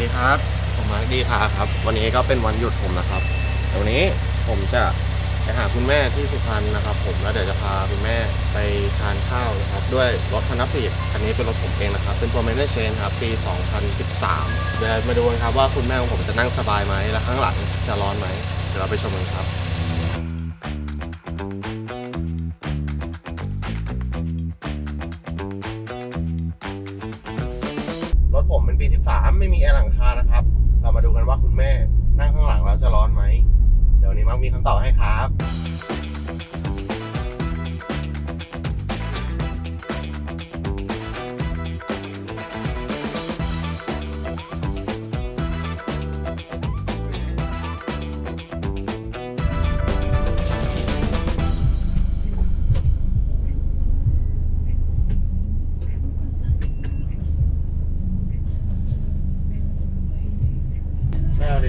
ดีครับ ผมมาร์คดีพาครับ วันนี้ก็เป็นวันหยุดผมนะครับเดี๋ยววันนี้ผมจะไปหาคุณแม่ที่สุพรรณนะครับ ผมแล้วเดี๋ยวจะพาคุณแม่ไปทานข้าวนะครับ ด้วยรถคันนับปีคันนี้เป็นรถผมเองนะครับ เป็นตัวเมนเ r อร์เชนครับปี 2013 เดี๋ยวมาดูกันครับว่าคุณแม่ของผมจะนั่งสบายไหมและข้างหลังจะร้อนไหมเดี๋ยวเราไปชมกันครับรถผมเป็นปี 13 ไม่มีแอร์หลังคานะครับ เรามาดูกันว่าคุณแม่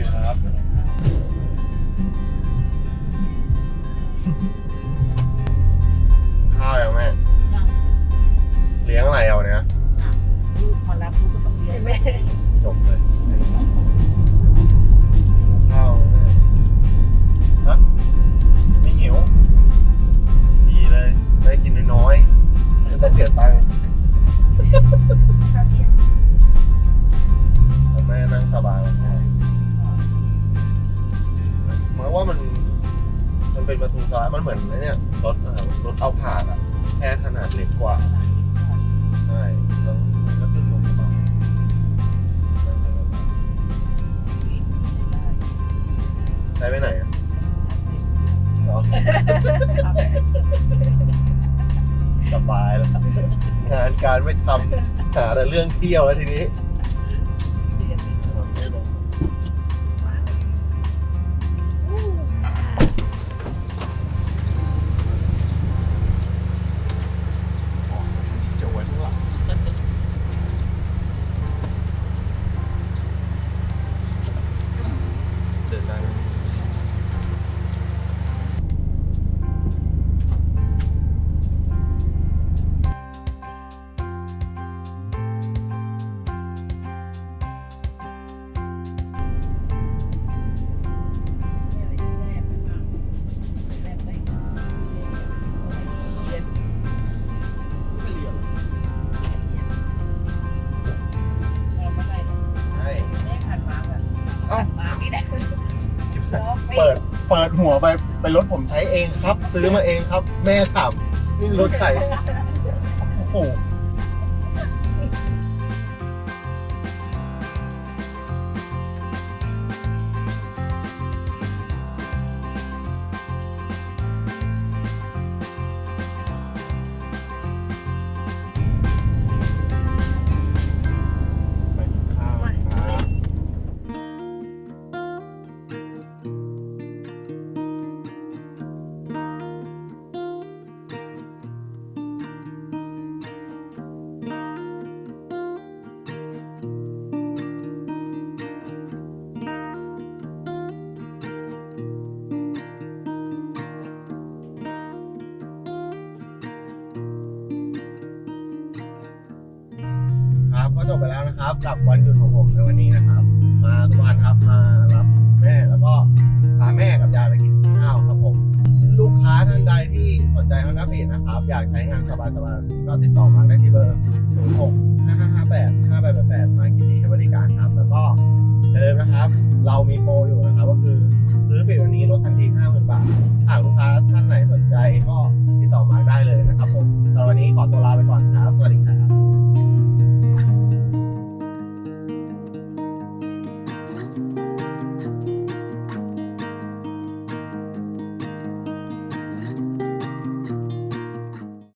เอาดีครับข้าวยังแม่เลี้ยงอะไรเอาเนี้ยลูกมารับลูกก็ต้องเรียนแม่จบเลยข้าวแม่ฮะไม่หิว ดีเลย ได้กินน้อยๆไม่ต้องเสียตังค์ข้าวเที่ยงแล้วแม่นั่งสบายแล้ว มันเป็นประตูซ้ายมันเหมือนไอ้เนี่ยรถเออรถเอาผ่าดอะแค่ขนาดเล็กกว่าใช่แล้วมันก็ขึ้นลงมาใช้ไปไหนอะเหรอสบายแล้วงานการไม่ทำหาแต่เรื่องเที่ยวแล้วทีนี้ เปิดหัวไปเป็นรถผมใช้เองครับ ซื้อมาเองครับ แม่ถามนี่รถใครโอ้โห ก็จบไปแล้วนะครับกับวันหยุดของผมในวันนี้นะครับ มาสุพรรณครับมารับแม่แล้วก็พาแม่กับยายไปกินข้าวครับผม ลูกค้าท่านใดที่สนใจฮอนด้าบีนะครับ อยากใช้งานสบายๆก็ติดต่อมาได้ที่เบอร์ 0 6 5 5 5 8 5 8 8 8มากินดีครับ